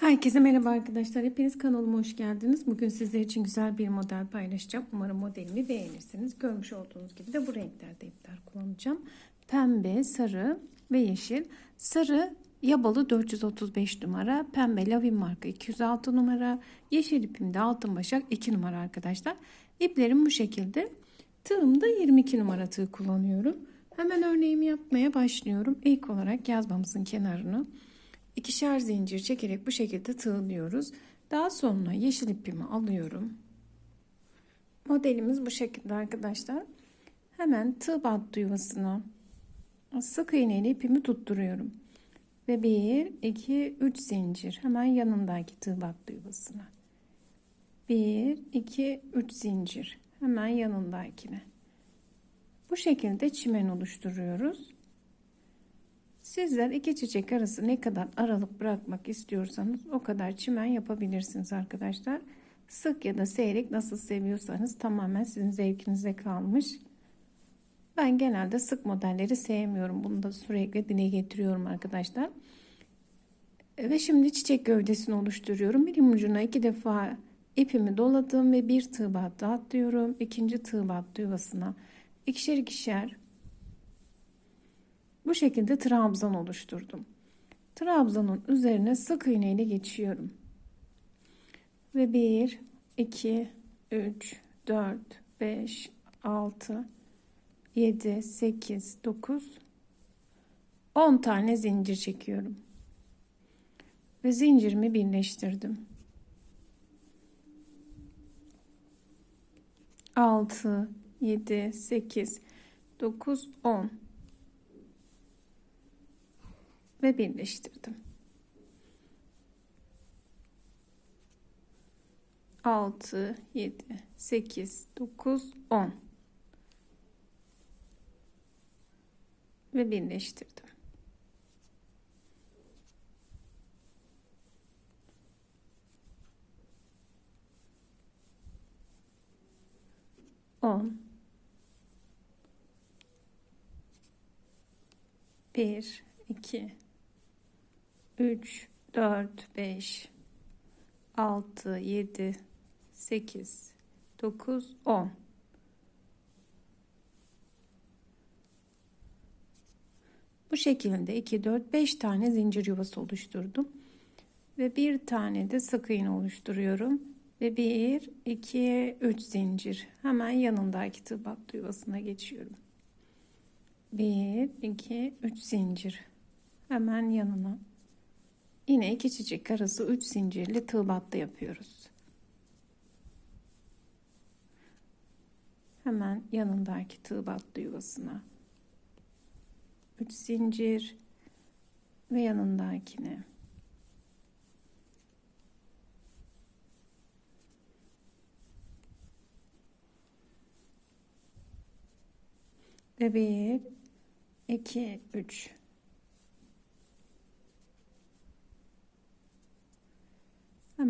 Herkese merhaba arkadaşlar. Hepiniz kanalıma hoş geldiniz. Bugün sizler için güzel bir model paylaşacağım. Umarım modelimi beğenirsiniz. Görmüş olduğunuz gibi de bu renklerde ipler kullanacağım. Pembe, sarı ve yeşil. Sarı Yabalı 435 numara, pembe Lavin marka 206 numara, yeşil ipimde altın başak 2 numara arkadaşlar. İplerim bu şekilde. Tığımda 22 numara tığ kullanıyorum. Hemen örneğimi yapmaya başlıyorum. İlk olarak yazmamızın kenarını ikişer zincir çekerek bu şekilde tığlıyoruz. Daha sonra yeşil ipimi alıyorum. Modelimiz bu şekilde arkadaşlar. Hemen tığ battı yuvasına sık iğneyle ipimi tutturuyorum. Ve 1, 2, 3 zincir hemen yanındaki tığ battı yuvasına. 1, 2, 3 zincir hemen yanındakine. Bu şekilde çimen oluşturuyoruz. Sizler iki çiçek arası ne kadar aralık bırakmak istiyorsanız o kadar çimen yapabilirsiniz arkadaşlar. Sık ya da seyrek nasıl seviyorsanız tamamen sizin zevkinize kalmış. Ben genelde sık modelleri sevmiyorum. Bunu da sürekli dile getiriyorum arkadaşlar. Ve şimdi çiçek gövdesini oluşturuyorum. Bir ucuna iki defa ipimi doladım ve bir tığ battı atlıyorum. İkinci tığ battı yuvasına ikişer ikişer bu şekilde trabzan oluşturdum. Trabzanın üzerine sık iğne ile geçiyorum. Ve 1, 2, 3, 4, 5, 6, 7, 8, 9, 10 tane zincir çekiyorum. Ve zincirimi birleştirdim. 6, 7, 8, 9, 10 ve birleştirdim. 6, 7, 8, 9, 10 ve birleştirdim. On, bir, iki, 3, 4, 5, 6, 7, 8, 9, 10. Bu şekilde 2, 4, 5 tane zincir yuvası oluşturdum. Ve bir tane de sık iğne oluşturuyorum. Ve 1, 2, 3 zincir. Hemen yanındaki tığ battı yuvasına geçiyorum. 1, 2, 3 zincir. Hemen yanına. Yine iki çiçek arası 3 zincirli tığ battı yapıyoruz. Hemen yanındaki tığ battı yuvasına 3 zincir ve yanındakine ve 1 2 3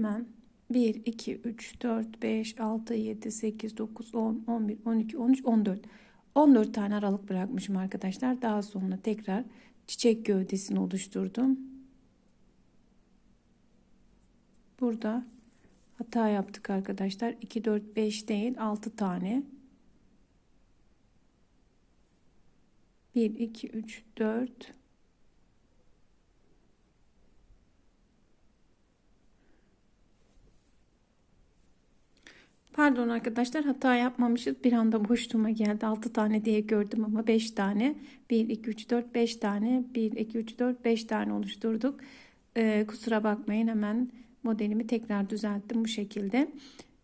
Hemen 1, 2, 3, 4, 5, 6, 7, 8, 9, 10, 11, 12, 13, 14. 14 tane aralık bırakmışım arkadaşlar. Daha sonra tekrar çiçek gövdesini oluşturdum. Burada hata yaptık arkadaşlar. 2, 4, 5 değil 6 tane. 1, 2, 3, 4, Pardon arkadaşlar hata yapmamışız. Bir anda boşluğuma geldi. 6 tane diye gördüm ama 5 tane. 1, 2, 3, 4, 5 tane. 1, 2, 3, 4, 5 tane oluşturduk. Ee, kusura bakmayın hemen modelimi tekrar düzelttim bu şekilde.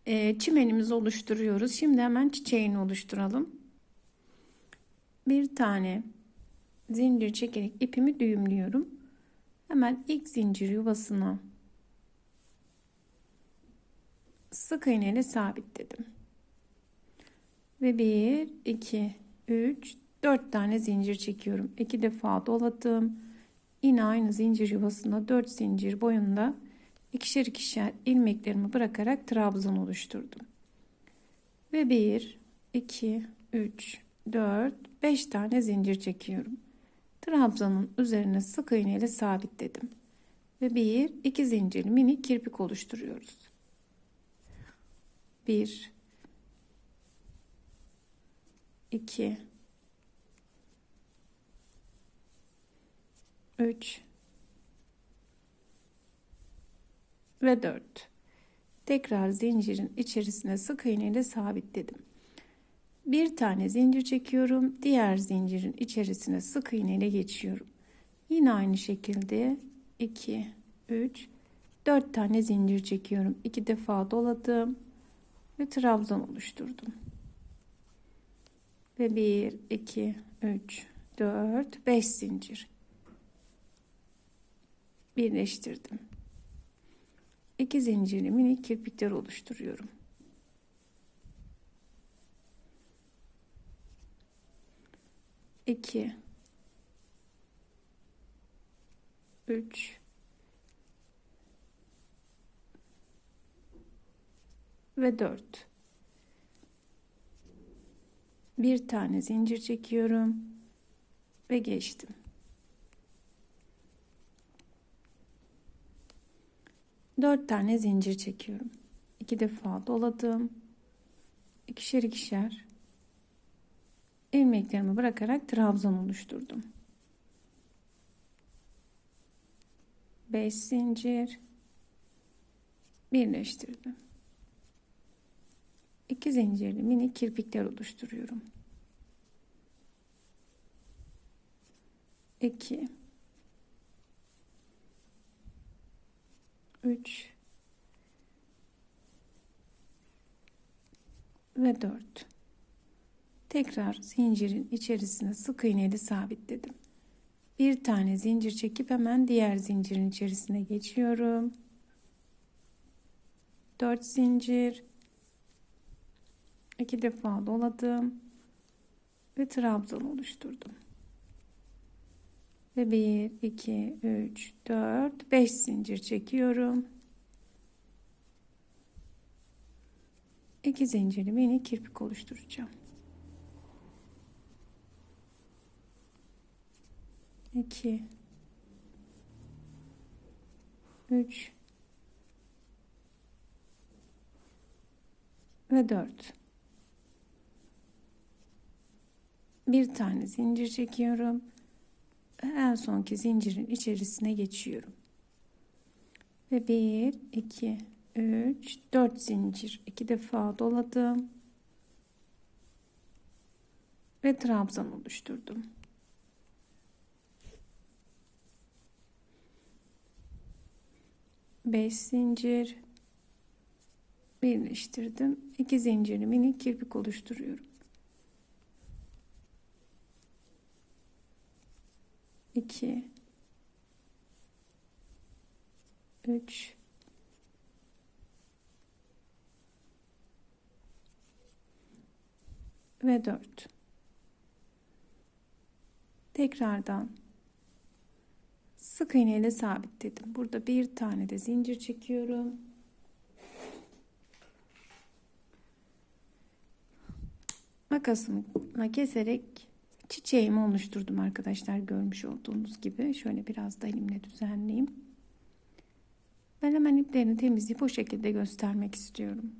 Ee, çimenimizi oluşturuyoruz. Şimdi hemen çiçeğini oluşturalım. Bir tane zincir çekerek ipimi düğümlüyorum. Hemen ilk zincir yuvasına sık iğne ile sabitledim. Ve 1, 2, 3, 4 tane zincir çekiyorum. 2 defa doladım. Yine aynı zincir yuvasına 4 zincir boyunda ikişer ikişer ilmeklerimi bırakarak trabzan oluşturdum. Ve 1, 2, 3, 4, 5 tane zincir çekiyorum. Trabzanın üzerine sık iğne ile sabitledim. Ve bir, iki zincirli minik kirpik oluşturuyoruz. Bir, iki, üç ve dört. Tekrar zincirin içerisine sık iğne ile sabitledim. Bir tane zincir çekiyorum. Diğer zincirin içerisine sık iğne ile geçiyorum. Yine aynı şekilde 2, 3, 4 tane zincir çekiyorum. 2 defa doladım ve trabzan oluşturdum. Ve 1, 2, 3, 4, 5 zincir. Birleştirdim. 2 zincirli minik kirpikler oluşturuyorum. İki, üç, ve dört. Bir tane zincir çekiyorum ve geçtim. Dört tane zincir çekiyorum. İki defa doladım. İkişer ikişer ilmeklerimi bırakarak trabzan oluşturdum. 5 zincir birleştirdim. 2 zincirli mini kirpikler oluşturuyorum. 2 3 ve 4 Tekrar zincirin içerisine sık iğneyle sabitledim. Bir tane zincir çekip hemen diğer zincirin içerisine geçiyorum. 4 zincir. İki defa doladım ve trabzan oluşturdum. Ve 1 2 3 4 5 zincir çekiyorum. 2 zincirli mini kirpik oluşturacağım. 2 3 ve 4 bir tane zincir çekiyorum. En sonki zincirin içerisine geçiyorum. Ve 1 2 3 4 zincir. İki defa doladım. Ve trabzan oluşturdum. 5 zincir. Birleştirdim. 2 zincirli minik kirpik oluşturuyorum. 2 3 ve 4 tekrardan sık iğne ile sabitledim. Burada bir tane de zincir çekiyorum. Makasımla keserek çiçeğimi oluşturdum arkadaşlar görmüş olduğunuz gibi. Şöyle biraz da elimle düzenleyeyim. Ben hemen iplerini temizleyip o şekilde göstermek istiyorum.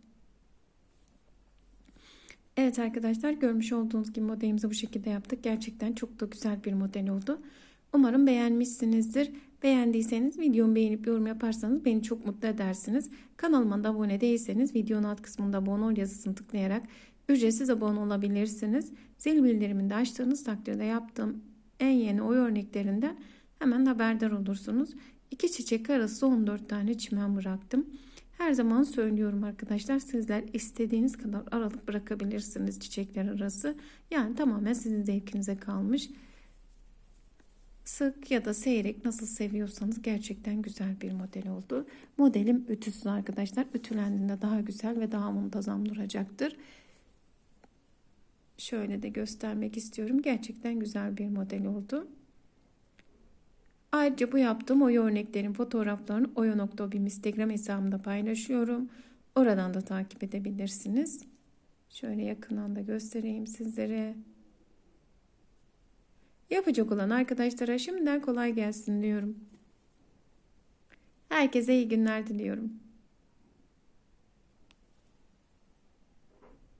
Evet arkadaşlar görmüş olduğunuz gibi modelimizi bu şekilde yaptık. Gerçekten çok da güzel bir model oldu. Umarım beğenmişsinizdir. Beğendiyseniz videomu beğenip yorum yaparsanız beni çok mutlu edersiniz. Kanalıma da abone değilseniz videonun alt kısmında abone ol yazısını tıklayarak ücretsiz abone olabilirsiniz. Zil bildirimini de açtığınız takdirde yaptığım en yeni oy örneklerinden hemen haberdar olursunuz. İki çiçek arası 14 tane çimen bıraktım. Her zaman söylüyorum arkadaşlar sizler istediğiniz kadar aralık bırakabilirsiniz çiçekler arası. Yani tamamen sizin zevkinize kalmış. Sık ya da seyrek nasıl seviyorsanız gerçekten güzel bir model oldu. Modelim ütüsüz arkadaşlar. Ütülendiğinde daha güzel ve daha muntazam duracaktır. Şöyle de göstermek istiyorum. Gerçekten güzel bir model oldu. Ayrıca bu yaptığım oya örneklerin fotoğraflarını oya.bim Instagram hesabımda paylaşıyorum. Oradan da takip edebilirsiniz. Şöyle yakından da göstereyim sizlere. Yapacak olan arkadaşlara şimdiden kolay gelsin diyorum. Herkese iyi günler diliyorum.